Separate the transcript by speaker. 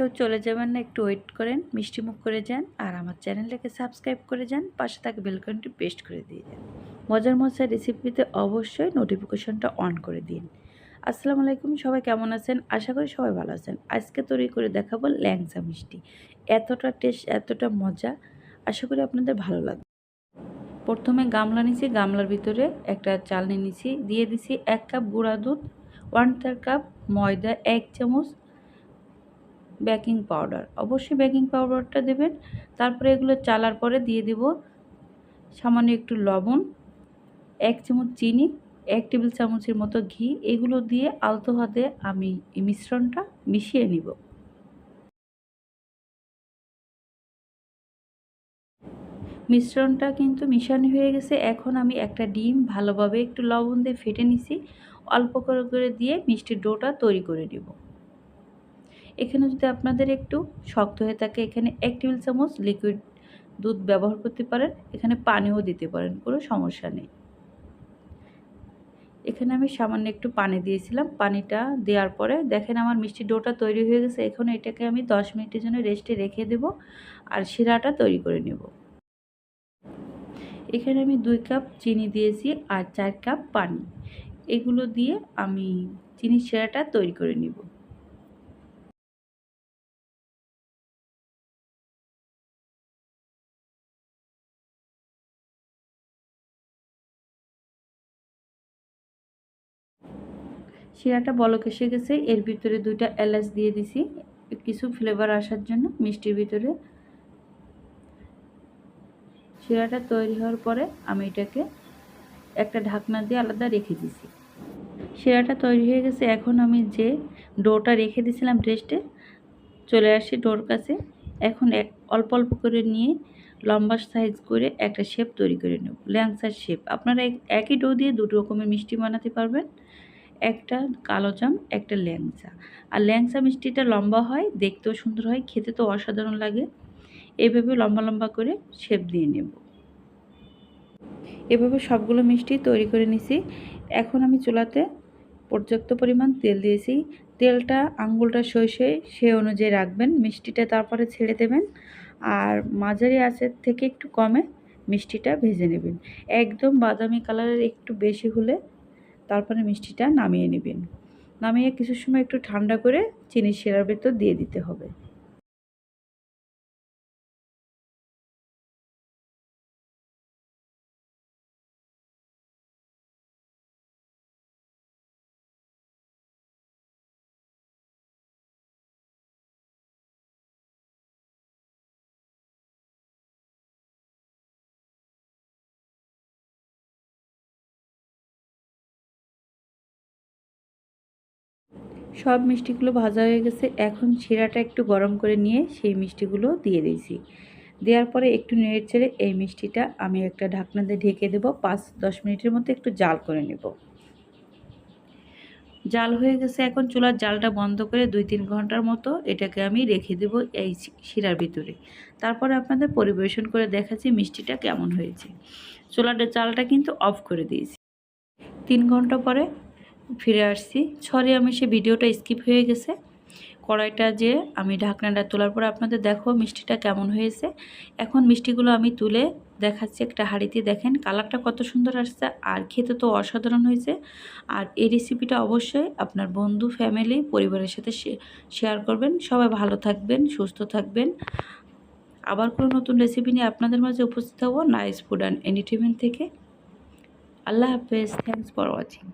Speaker 1: কেউ চলে যাবেন না, একটু ওয়েট করেন, মিষ্টি মুখ করে যান, আর আমার চ্যানেলটাকে সাবস্ক্রাইব করে যান, পাশে থাকা বেলকনটি পেস্ট করে দিয়ে যান। মজার মজার রেসিপিতে অবশ্যই নোটিফিকেশনটা অন করে দিন। আসসালামু আলাইকুম, সবাই কেমন আছেন? আশা করি সবাই ভালো আছেন। আজকে তৈরি করে দেখাবো ল্যাংচা মিষ্টি। এতটা টেস্ট এতটা মজা, আশা করি আপনাদের ভালো লাগবে। প্রথমে গামলা নিছি, গামলার ভিতরে একটা চালনি নিছি, দিয়ে দিছি এক কাপ গুঁড়া দুধ ওয়ান থার কাপ ময়দা, এক চামচ বেকিং পাউডার অবশ্যই বেকিং পাউডারটা দেবেন। তারপরে এগুলো চালার পরে দিয়ে দেব সামান্য একটু লবণ, এক চামচ চিনি, এক টেবিল চামচের মতো ঘি। এগুলো দিয়ে আলতো হাতে আমি এই মিশ্রণটা মিশিয়ে নিব। মিশ্রণটা কিন্তু মিশানো হয়ে গেছে। এখন আমি একটা ডিম ভালোভাবে একটু লবণ দিয়ে ফেটে নিছি। অল্প করে করে দিয়ে মিষ্টির ডোটা তৈরি করে নেব। এখানে যদি আপনাদের একটু শক্ত হয়ে থাকে, এখানে এক টেবিল চামচ লিকুইড দুধ ব্যবহার করতে পারেন। এখানে পানিও দিতে পারেন, কোনো সমস্যা নেই। এখানে আমি সামান্য একটু পানি দিয়েছিলাম। পানিটা দেওয়ার পরে দেখেন আমার মিষ্টি ডোটা তৈরি হয়ে গেছে। এখন এটাকে আমি দশ মিনিটের জন্য রেস্টে রেখে দেব আর শিরাটা তৈরি করে নেব। এখানে আমি দুই কাপ চিনি দিয়েছি আর চার কাপ পানি। এগুলো দিয়ে আমি চিনি শিরাটা তৈরি করে নিব। শিরাটা বলক এসে গেছে। এর ভিতরে দুইটা এলাচ দিয়ে দিছি। কিছু ফ্লেভার আসার জন্য মিষ্টির ভিতরে। শিরাটা তৈরি হওয়ার পরে আমি এটাকে একটা ঢাকনা দিয়ে আলাদা রেখে দিছি। শিরাটা তৈরি হয়ে গেছে। এখন আমি যে ডোটা রেখে দিয়েছিলাম রেস্টে চলে আসি ডোর কাছে। এখন এক, অল্প অল্প করে নিয়ে লম্বা সাইজ করে একটা শেপ তৈরি করে নেব। ল্যাংসার শেপ আপনারা একই ডো দিয়ে দুটো রকমের মিষ্টি বানাতে পারবেন। একটা কালো জাম, একটা ল্যাংচা। আর ল্যাংচা মিষ্টিটা লম্বা হয়, দেখতেও সুন্দর হয়, খেতে তো অসাধারণ লাগে। এভাবে লম্বা লম্বা করে শেপ দিয়ে নেব। এভাবে সবগুলো মিষ্টি তৈরি করে নিছি। এখন আমি চুলাতে পর্যাপ্ত পরিমাণ তেল দিয়েছি। তেলটা, আঙ্গুলটা সই সে অনুযায়ী রাখবেন। মিষ্টিটা তারপরে ছেড়ে দেবেন। আর মাঝারি আঁচের থেকে একটু কমে মিষ্টিটা ভেজে নেবেন। একদম বাদামি কালারের একটু বেশি হলে তারপরে মিষ্টিটা নামিয়ে নেবেন। নামিয়ে কিছু সময় একটু ঠান্ডা করে চিনি শিরার ভেতর দিয়ে দিতে হবে। সব মিষ্টিগুলো ভাজা হয়ে গেছে। এখন শিরাটা একটু গরম করে নিয়ে সেই মিষ্টিগুলো দিয়ে দিয়েছি। দেওয়ার পরে একটু নেড়ে ছেড়ে এই মিষ্টিটা আমি একটা ঢাকনা দিয়ে ঢেকে দেবো। পাঁচ, দশ মিনিটের মতো একটু জাল করে নেব। জাল হয়ে গেছে এখন চুলার জালটা বন্ধ করে দুই তিন ঘণ্টার মতো এটাকে আমি রেখে দেব এই শিরার ভিতরে। তারপরে আপনাদের পরিবেশন করে দেখাচ্ছি মিষ্টিটা কেমন হয়েছে। চুলার জালটা কিন্তু অফ করে দিয়েছি। তিন ঘণ্টা পরে ফিরে আসছি। সরি আমি সে ভিডিওটা স্কিপ হয়ে গেছে। কড়াইটা যে আমি ঢাকনাটা তোলার পরে আপনাদের দেখো মিষ্টিটা কেমন হয়েছে। এখন মিষ্টিগুলো আমি তুলে দেখাচ্ছি একটা হাঁড়িতে। দেখেন কালারটা কত সুন্দর আসছে আর খেতে তো অসাধারণ হয়েছে। আর এই রেসিপিটা অবশ্যই আপনার বন্ধু ফ্যামিলি পরিবারের সাথে শেয়ার করবেন। সবাই ভালো থাকবেন, সুস্থ থাকবেন। আবার কোনো নতুন রেসিপি নিয়ে আপনাদের মাঝে উপস্থিত হব নাইস ফুড অ্যান্ড এন্টারটেনমেন্ট থেকে। আল্লাহ হাফেজ। Thanks for watching